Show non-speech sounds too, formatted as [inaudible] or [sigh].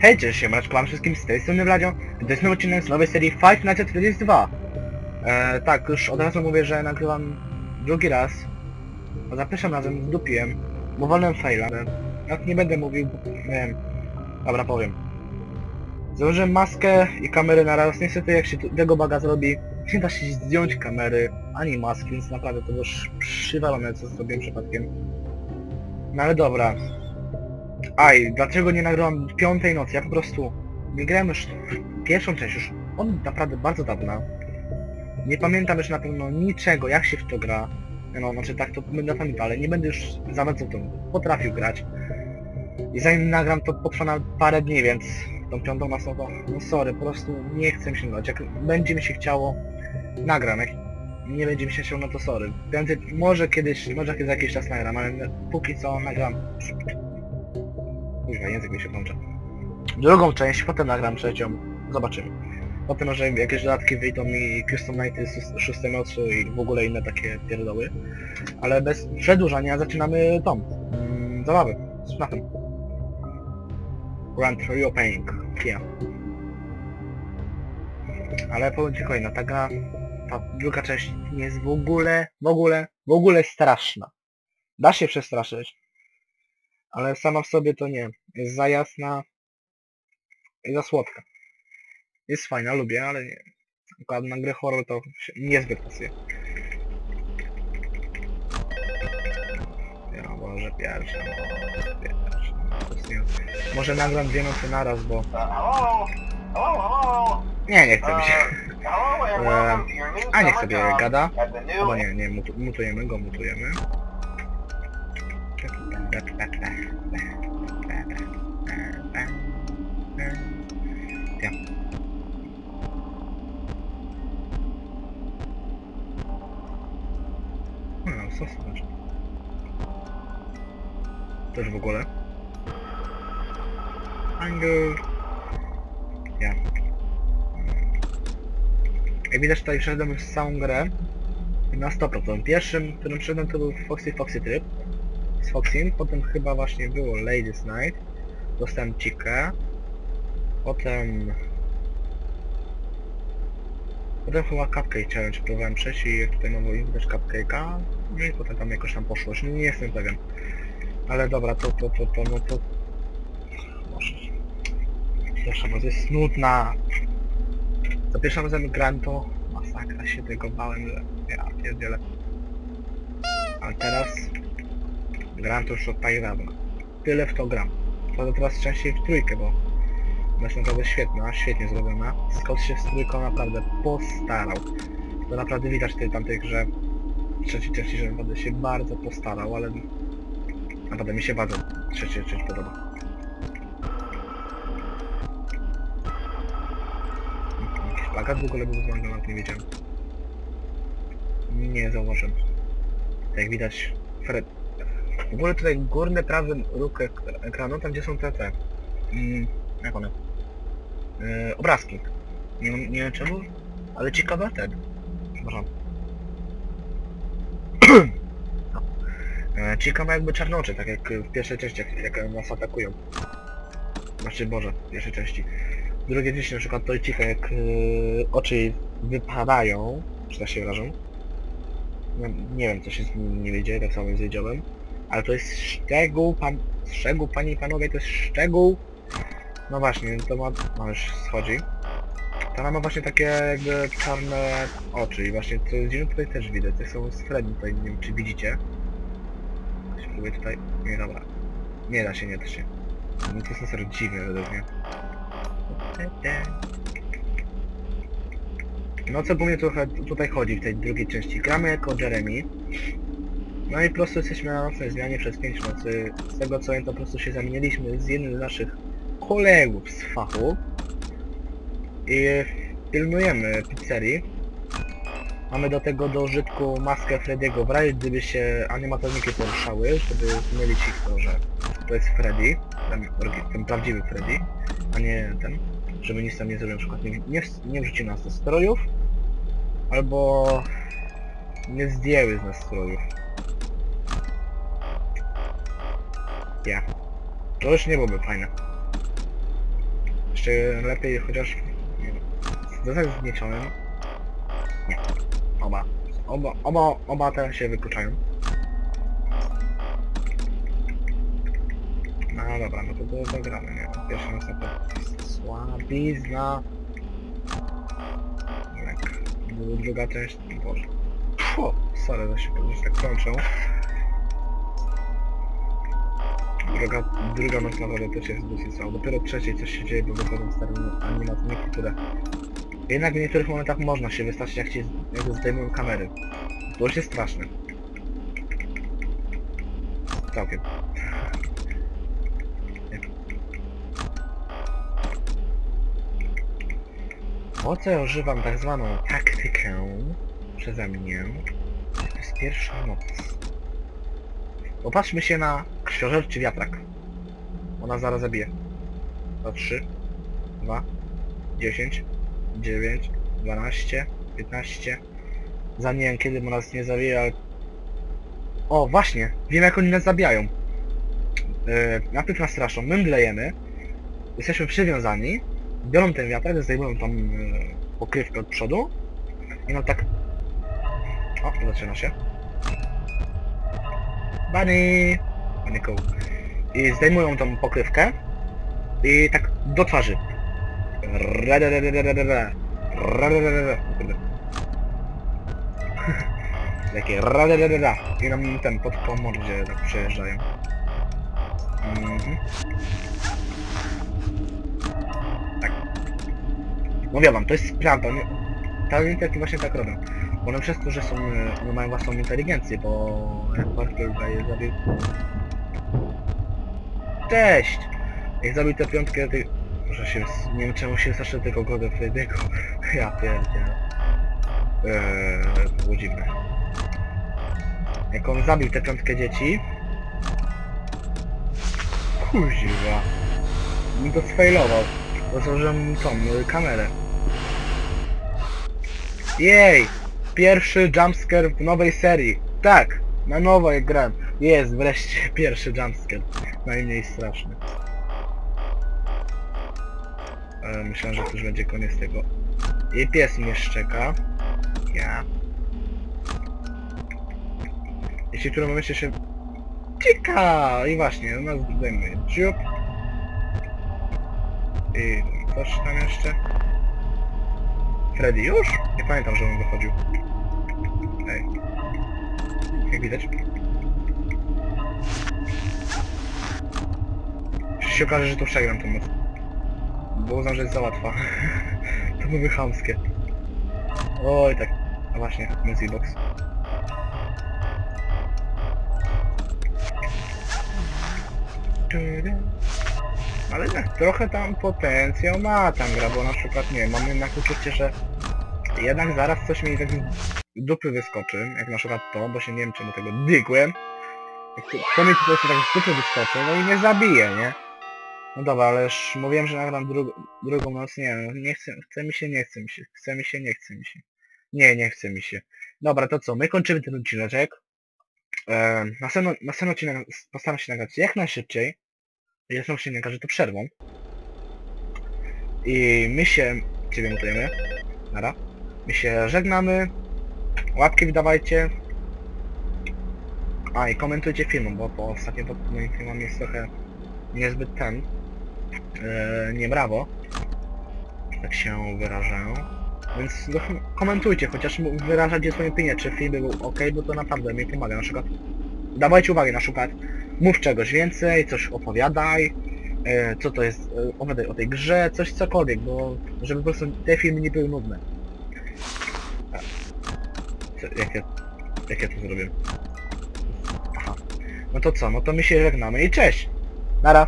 Hej, cześć, się mam wszystkim z tej strony Vladio. To jest nowy odcinek z nowej serii Five Nights at Freddy's 2. E, tak, już od razu mówię, że nagrywam drugi raz. Za pierwszym razem zdupiłem, bo wolnym faila. Ja nie będę mówił, bo nie wiem. Dobra, powiem. Założyłem maskę i kamery na raz. Niestety jak się tego baga zrobi, nie da się zdjąć kamery, ani maski, więc naprawdę to już przywalone, co zrobiłem przypadkiem. No ale dobra, Aj, dlaczego nie nagrałam piątej nocy? Ja po prostu nie grałem już w pierwszą część już od naprawdę bardzo dawna. Nie pamiętam już na pewno niczego, jak się w to gra. No, znaczy tak to będę pamiętał, ale nie będę już za bardzo to potrafił grać. I zanim nagram to potrwa na parę dni, więc tą piątą to, no sorry, po prostu nie chcę się grać. Jak będzie mi się chciało, nagram. Jak nie będzie mi się chciało, no to sorry. Prędzej, może kiedyś, może za jakiś czas nagram, ale póki co nagram Kuźwa, język mi się włącza. Drugą część, potem nagram trzecią. Zobaczymy. Potem może jakieś dodatki wyjdą mi Custom Nighty szóstej nocy i w ogóle inne takie pierdoły. Ale bez przedłużania zaczynamy tą mm, zabawę z FNAFem. Grand Reopening. Yeah. Ale powiem ci kolejna, ta gra, ta druga część jest w ogóle, w ogóle, w ogóle straszna. Da się przestraszyć, ale sama w sobie to nie. Jest za jasna i za słodka. Jest fajna, lubię, ale nie. Akurat na grę horror to się niezbyt pasuje. Ja może pierwsza, może pierwsza. Może nagram dwie nocy naraz, bo... Nie, nie chce mi się. Your new A niech sobie gada. Albo nie, nie, mutu mutujemy go, mutujemy. No? Też w ogóle. Angle. Ja. Jak widać tutaj wszedłem już w całą grę na 100%. Pierwszym, którym wszedłem to był Foxy Foxy Trip z potem chyba właśnie było Ladies Night, dostałem Chica, potem... Potem chyba Cupcake Challenge próbowałem przejść i tutaj mam widać Cupcake'a, no i potem tam jakoś tam poszło, nie jestem pewien. Ale dobra, to, to, to, to, no to... Może... Pierwsza jest nudna. Za pierwszym razem grałem to masakra się tego bałem, że ja pierdzielę. Ale teraz gram to już od tak. Tyle w to gram. Prawda teraz częściej w trójkę, bo jest naprawdę świetna, świetnie zrobiona. Scott się z trójką naprawdę postarał. To naprawdę widać w tej tamtej grze trzeciej części, że naprawdę się bardzo postarał, ale naprawdę mi się bardzo trzecia część podoba. Plakat w ogóle był z manga, nawet nie wiedziałem. Nie zauważyłem. Jak widać, Fred... Ogóle tutaj górny prawy róg ek ekranu, tam gdzie są te te... Mm, jak one? Yy, obrazki. Nie, nie wiem czemu, ale ciekawe ten. Przepraszam. E, ma jakby czarne oczy, tak jak w pierwszej części, jak, jak nas atakują. Znaczy, Boże, w pierwszej części. W drugiej części na przykład to Chica, jak yy, oczy wypadają, czy tak się wyrażą. No, nie wiem co się z nim nie wiedzieli, tak samo z wiedziałem. Ale to jest szczegół, pan... Szczegół, panie i panowie, to jest szczegół. No właśnie, to ma... No już schodzi. To ona ma właśnie takie jakby czarne oczy i właśnie co jest dziwne tutaj też widać. To są Freddy tutaj, nie wiem czy widzicie. Spróbuję tutaj... Nie, dobra. Nie da się, nie da się. No to jest serio dziwne według mnie. No co po mnie trochę tutaj chodzi w tej drugiej części. Gramy jako Jeremy. No i po prostu jesteśmy na nocnej zmianie przez 5 nocy. Z tego co wiem to po prostu się zamieniliśmy z jednym z naszych kolegów z fachu. I pilnujemy pizzerii. Mamy do tego do użytku maskę Freddy'ego w razie gdyby się animatroniki poruszały, żeby zmielić ich to, że to jest Freddy, ten, ten prawdziwy Freddy, a nie ten, żeby nic tam nie zrobił, na przykład nie, nie, nie wrzucił nas do strojów, albo nie zdjęły z nas strojów. Ja. To już nie byłoby fajne. Jeszcze lepiej chociaż... Nie wiem, z desek zgniecionym. Nie. Oba. Oba, oba, oba te się wykluczają. No dobra, no to było zagrane, nie? Pierwsza następna słabizna. Była druga część, boże. Pfu, sorry, że się tak kończą. Druga, druga noc naprawdę też jest dosyć słaba. Dopiero trzeciej coś się dzieje, bo wychodzą stare animatroniki, które... Jednak w niektórych momentach można się wystarczyć jak ci jak zdejmują kamery. To już jest straszne. Całkiem. Po co używam tak zwaną taktykę przeze mnie? To jest pierwsza noc. Popatrzmy się na krwiożerczy wiatrak. Ona zaraz zabije. To 3, 2, 10, 9, 12, 15. Za nie wiem kiedy, bo nas nie zabije, ale... O, właśnie! Wiem jak oni nas zabijają. Yy, najpierw nas straszą, my mdlejemy. Jesteśmy przywiązani. Biorą ten wiatrak, zdejmują tam yy, pokrywkę od przodu. I no tak... O, zaczyna się. Bunny! Bunny cool. I zdejmują tą pokrywkę. I tak do twarzy. Takie radadadada. I nam ten pod po mordzie tak przejeżdżają. Mhm. Tak. Mówię wam, to jest prawda. nie- Talenty właśnie tak robią. One przez to, że są, e, one mają własną inteligencję, bo Parker tutaj zabił... Cześć! Jak zabił tę piątkę, ty... Może się... nie wiem czemu się zacznie tego godę Freddy'ego. [laughs] Ja pierdzielę. Eee, było dziwne. Jak on zabił tę piątkę dzieci... Kuźwa. Mi to sfailował. To założyłem tą y, kamerę. Jej! Pierwszy jumpscare w nowej serii. Tak! Na nowo jak gram. Jest wreszcie [laughs] pierwszy jumpscare. Najmniej straszny. E, myślałem, że to już będzie koniec tego. I pies mnie szczeka. Ja. Jeśli w którym momencie się... Cieka! I właśnie, nas zdejmuje dziób. I coś tam jeszcze. Freddy już? Nie pamiętam, że on wychodził. Ej. Jak widać. Czy się okaże, że to przegram tą moc. Bo uznam, że jest za łatwa. [laughs] to były chamskie. Oj, tak. A właśnie, Music Box. Ale tak, trochę tam potencjał ma tam gra, bo na przykład, nie wiem, mam jednak uczucie, że jednak zaraz coś mi tak dupy wyskoczy, jak na przykład to, bo się nie wiem czemu tego dygłem. Jak to, mi po prostu tak dupy wyskoczy, no i mnie zabije, nie? No dobra, ale już mówiłem, że nagram dru drugą noc, nie no, nie chcę, chce mi się, nie chce mi się, chce mi się, nie chce mi się. Nie, nie chce mi się. Dobra, to co, my kończymy ten odcineczek. E, następny, następny odcinek postaram się nagrać jak najszybciej. Jasno się nie każe to przerwą. I my się... Ciebie mutujemy. Nara. My się żegnamy. Łapki wydawajcie. A i komentujcie film, bo po ostatnio pod moim filmem jest trochę niezbyt ten. E, nie brawo. Tak się wyrażę. Więc no, komentujcie, chociaż wyrażacie swoje opinie, czy film był ok, bo to naprawdę mi pomaga. Na przykład dawajcie uwagę, na przykład mów czegoś więcej, coś opowiadaj, e, co to jest, e, opowiadaj o tej grze, coś cokolwiek, bo żeby po prostu te filmy nie były nudne. A, co, jak, ja, jak ja to zrobię? Aha. No to co, no to my się żegnamy i cześć! Nara!